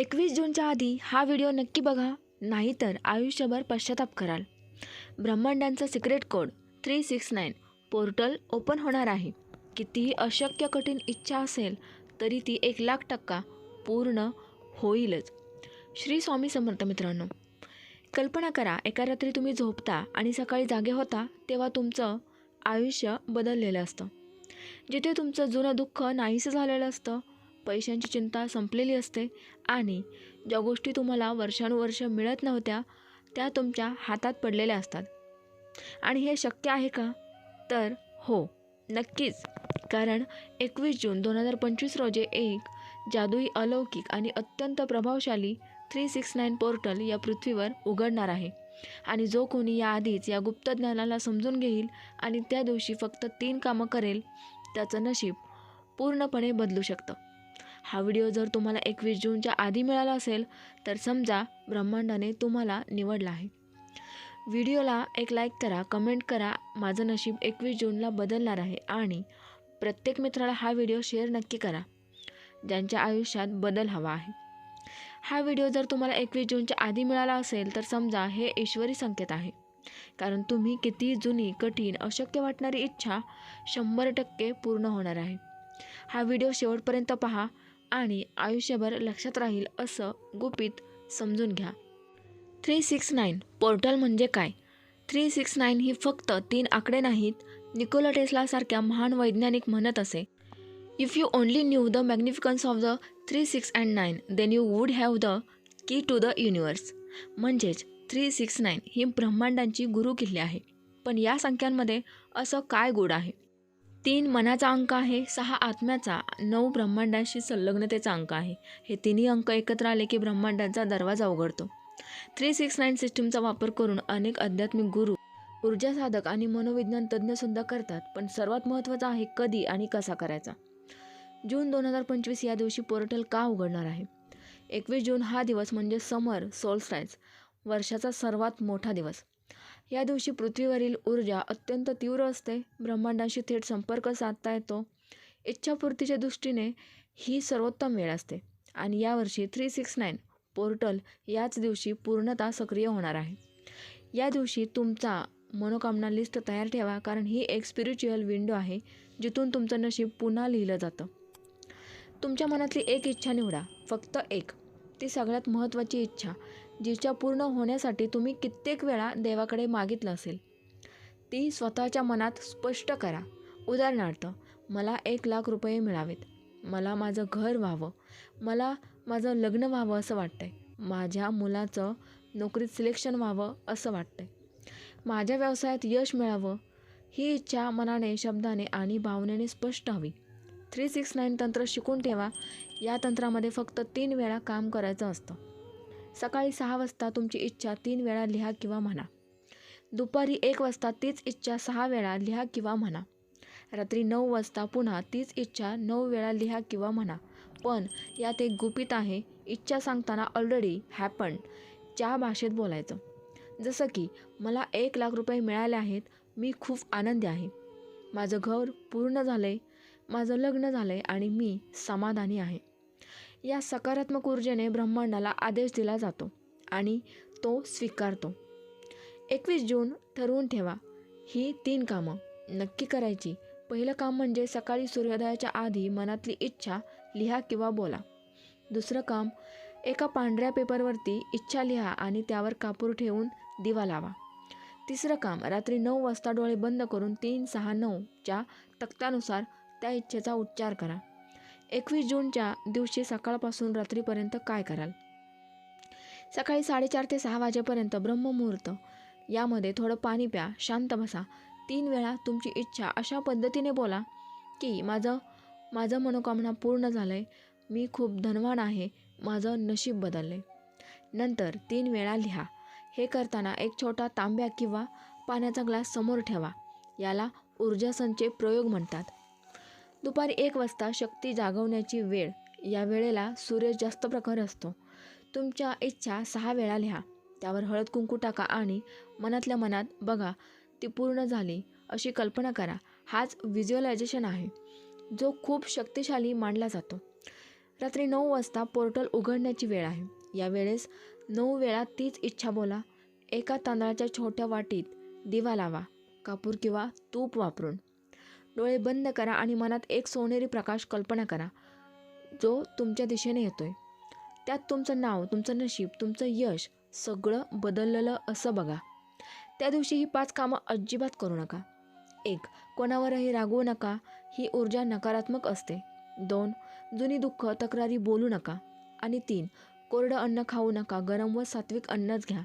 एकवीस जूनच्या आधी हा व्हिडिओ नक्की बघा नाहीतर आयुष्यभर पश्चाताप कराल. ब्रह्मांडांचा secret code three six nine portal open होणार आहे. कितीही अशक्य कठीण इच्छा असेल तरी ती एक लाख टक्का पूर्ण होईलच. श्री स्वामी समर्थ मित्रांनो कल्पना करा एका रात्री तुम्ही झोपता आणि सकाळी जागे होता तेव्हा तुमचं आयुष्य बदललेलं असतं. जिथे तुमचं जुनं दुःख नाहीसं झालेलं असतं पैशांची चिंता संपलेली असते आणि ज्या गोष्टी तुम्हाला वर्षानुवर्ष मिळत नव्हत्या त्या तुमच्या हातात पडलेल्या असतात. आणि हे शक्य आहे का? तर हो नक्कीच. कारण एकवीस जून दोन हजार पंचवीस रोजी एक जादुई अलौकिक आणि अत्यंत प्रभावशाली थ्री सिक्स नाईन पोर्टल या पृथ्वीवर उघडणार आहे. आणि जो कोणी याआधीच या गुप्त ज्ञानाला समजून घेईल आणि त्या दिवशी फक्त तीन कामं करेल त्याचं नशीब पूर्णपणे बदलू शकतं. हा व्हिडिओ जर तुम्हाला एकवीस जूनच्या आधी मिळाला असेल तर समजा ब्रह्मांडाने तुम्हाला निवडला आहे. व्हिडिओला एक लाईक करा कमेंट करा माझं नशीब एकवीस जूनला बदलणार आहे आणि प्रत्येक मित्राला हा व्हिडिओ शेअर नक्की करा ज्यांच्या आयुष्यात बदल हवा आहे. हा व्हिडिओ जर तुम्हाला एकवीस जूनच्या आधी मिळाला असेल तर समजा हे ईश्वरी संकेत आहे. कारण तुम्ही किती जुनी कठीण अशक्य वाटणारी इच्छा शंभर टक्के पूर्ण होणार आहे. हा व्हिडिओ शेवटपर्यंत पहा. आणि आयुष्यभर लक्षात राहील असं गुपित समजून घ्या. थ्री सिक्स नाईन पोर्टल म्हणजे काय? थ्री सिक्स नाईन ही फक्त तीन आकडे नाहीत निकोला टेस्लासारख्या महान वैज्ञानिक म्हणत असे. If you only knew the magnificence of the three six and nine then you would have the key to the universe म्हणजेच थ्री सिक्स नाईन ही ब्रह्मांडांची गुरुकिल्ली आहे. पण या संख्यांमध्ये असं काय गुड आहे? तीन मनाचा अंक आहे सहा आत्म्याचा नऊ ब्रह्मांडाशी संलग्नतेचा अंक आहे. हे तिन्ही अंक एकत्र आले की ब्रह्मांडांचा दरवाजा उघडतो. थ्री सिक्स नाईन सिस्टीमचा वापर करून अनेक आध्यात्मिक गुरु ऊर्जा साधक आणि मनोविज्ञान तज्ज्ञसुद्धा करतात पण सर्वात महत्त्वाचं आहे कधी आणि कसा करायचा. जून दोन हजार पंचवीस या दिवशी पोर्टल का उघडणार आहे? एकवीस जून हा दिवस म्हणजे समर सोलस्टाईज वर्षाचा सर्वात मोठा दिवस. या दिवशी पृथ्वीवरील ऊर्जा अत्यंत तीव्र असते. ब्रह्मांडाशी थेट संपर्क साधता येतो. इच्छापूर्तीच्या दृष्टीने ही सर्वोत्तम वेळ असते. आणि यावर्षी थ्री सिक्स नाईन पोर्टल याच दिवशी पूर्णतः सक्रिय होणार आहे. या दिवशी तुमचा मनोकामना लिस्ट तयार ठेवा कारण ही एक स्पिरिच्युअल विंडो आहे जिथून तुमचं नशीब पुन्हा लिहिलं जातं. तुमच्या मनातली एक इच्छा निवडा. फक्त एक. ती सगळ्यात महत्त्वाची इच्छा. जिच्या पूर्ण होण्यासाठी तुम्ही कित्येक वेळा देवाकडे मागितलं असेल. ती स्वतःच्या मनात स्पष्ट करा. उदाहरणार्थ मला एक लाख रुपये मिळावेत. मला माझं घर व्हावं. मला माझं लग्न व्हावं असं वाटतं आहे माझ्या मुलाचं नोकरीत सिलेक्शन व्हावं असं वाटतं आहे माझ्या व्यवसायात यश मिळावं ही इच्छा मनाने शब्दाने आणि भावनेने स्पष्ट हवी. थ्री सिक्स नाईन तंत्र शिकून ठेवा. या तंत्रामध्ये फक्त तीन वेळा काम करायचं असतं. सकाळी सहा वाजता तुमची इच्छा तीन वेळा लिहा किंवा म्हणा. दुपारी एक वाजता तीच इच्छा सहा वेळा लिहा किंवा म्हणा. रात्री नऊ वाजता पुन्हा तीच इच्छा नऊ वेळा लिहा किंवा म्हणा. पण यात एक गुपित आहे इच्छा सांगताना ऑलरेडी हॅपन च्या भाषेत बोलायचं. जसं की मला एक लाख रुपये मिळाले आहेत मी खूप आनंदी आहे. माझं घर पूर्ण झालं आहे माझं लग्न झालं आहे आणि मी समाधानी आहे. या सकारात्मक ऊर्जेने ब्रह्मांडाला आदेश दिला जातो आणि तो स्वीकारतो. एकवीस जून ठरवून ठेवा. ही तीन कामं. नक्की करायची. पहिलं काम म्हणजे सकाळी सूर्योदयाच्या आधी मनातली इच्छा लिहा किंवा बोला. दुसरं काम एका पांढऱ्या पेपरवरती इच्छा लिहा आणि त्यावर कापूर ठेवून दिवा लावा. तिसरं काम रात्री नऊ वाजता डोळे बंद करून तीन सहा नऊच्या तक्त्यानुसार त्या इच्छेचा उच्चार करा. एकवीस जूनच्या दिवशी सकाळपासून रात्रीपर्यंत काय कराल? सकाळी साडेचार ते सहा वाजेपर्यंत ब्रह्ममुहूर्त. यामध्ये थोडं पाणी प्या शांत बसा. तीन वेळा तुमची इच्छा अशा पद्धतीने बोला की माझं माझं मनोकामना पूर्ण झालं आहे मी खूप धनवान आहे. माझं नशीब बदललं आहे नंतर तीन वेळा लिहा. हे करताना एक छोटा तांब्या किंवा पाण्याचा ग्लास समोर ठेवा. याला ऊर्जा संचय प्रयोग म्हणतात. दुपारी एक वाजता शक्ती जागवण्याची वेळ या वेळेला सूर्य जास्त प्रखर असतो. तुमच्या इच्छा सहा वेळा लिहा. त्यावर हळद कुंकू टाका आणि मनातल्या मनात बघा ती पूर्ण झाली अशी कल्पना करा. हाच व्हिज्युअलायझेशन आहे. जो खूप शक्तिशाली मानला जातो. रात्री नऊ वाजता पोर्टल उघडण्याची वेळ आहे. या वेळेस नऊ वेळा तीच इच्छा बोला. एका तांदळाच्या छोट्या वाटीत दिवा लावा. कापूर किंवा तूप वापरून. डोळे बंद करा आणि मनात एक सोनेरी प्रकाश कल्पना करा जो तुमच्या दिशेने येतो आहे त्यात तुमचं नाव तुमचं नशीब तुमचं यश सगळं बदललेलं असं बघा. त्या दिवशी ही पाच कामं अजिबात करू नका. एक कोणावरही रागवू नका. ही ऊर्जा नकारात्मक असते. दोन जुनी दुःख तक्रारी बोलू नका. आणि तीन कोरडं अन्न खाऊ नका. गरम व सात्विक अन्नच घ्या.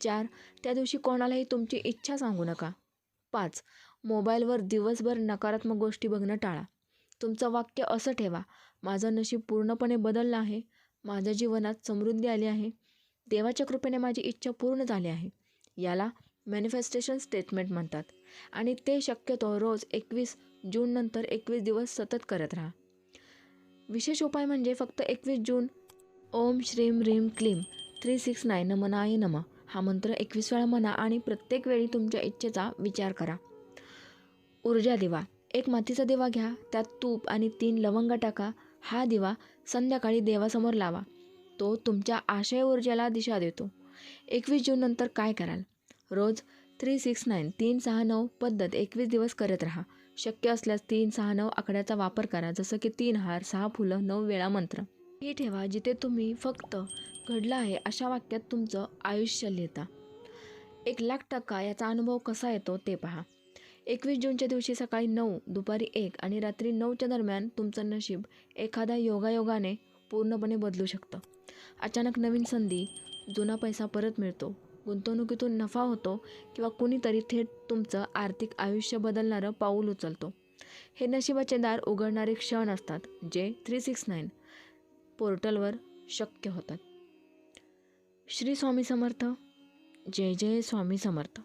चार त्या दिवशी कोणालाही तुमची इच्छा सांगू नका. पाच मोबाईलवर दिवसभर नकारात्मक गोष्टी बघणं टाळा. तुमचं वाक्य असं ठेवा माझं नशीब पूर्णपणे बदललं आहे माझ्या जीवनात समृद्धी आली आहे देवाच्या कृपेने माझी इच्छा पूर्ण झाली आहे. याला मॅनिफेस्टेशन स्टेटमेंट म्हणतात आणि ते शक्यतो रोज एकवीस जूननंतर एकवीस दिवस सतत करत राहा. विशेष उपाय म्हणजे फक्त एकवीस जून ओम श्रीम रीम क्लीम थ्री सिक्स नाईन नमनाय नम. हा मंत्र एकवीस वेळा म्हणा आणि प्रत्येक वेळी तुमच्या इच्छेचा विचार करा. ऊर्जा दिवा. एक मातीचा दिवा घ्या त्यात तूप आणि तीन लवंग टाका. हा दिवा संध्याकाळी देवासमोर लावा. तो तुमच्या आशय ऊर्जेला दिशा देतो. एकवीस जूननंतर काय कराल? रोज थ्री सिक्स नाईन तीन सहा नऊ पद्धत एकवीस दिवस करत राहा. शक्य असल्यास तीन सहा नऊ आकड्याचा वापर करा जसं की तीन हार सहा फुलं नऊ वेळा मंत्र. ही ठेवा जिथे तुम्ही फक्त घडलं आहे अशा वाक्यात तुमचं आयुष्य लिहिता. एक लाख टक्का याचा अनुभव कसा येतो ते पहा. एकवीस जूनच्या दिवशी सकाळी नऊ दुपारी एक आणि रात्री नऊच्या दरम्यान तुमचं नशीब एखाद्या योगायोगाने पूर्णपणे बदलू शकतं. अचानक नवीन संधी जुना पैसा परत मिळतो. गुंतवणुकीतून नफा होतो किंवा कुणीतरी थेट तुमचं आर्थिक आयुष्य बदलणारं पाऊल उचलतो. हे नशिबाचे दार उघडणारे क्षण असतात जे थ्री सिक्स नाईन पोर्टलवर शक्य होतात. श्री स्वामी समर्थ. जय जय स्वामी समर्थ.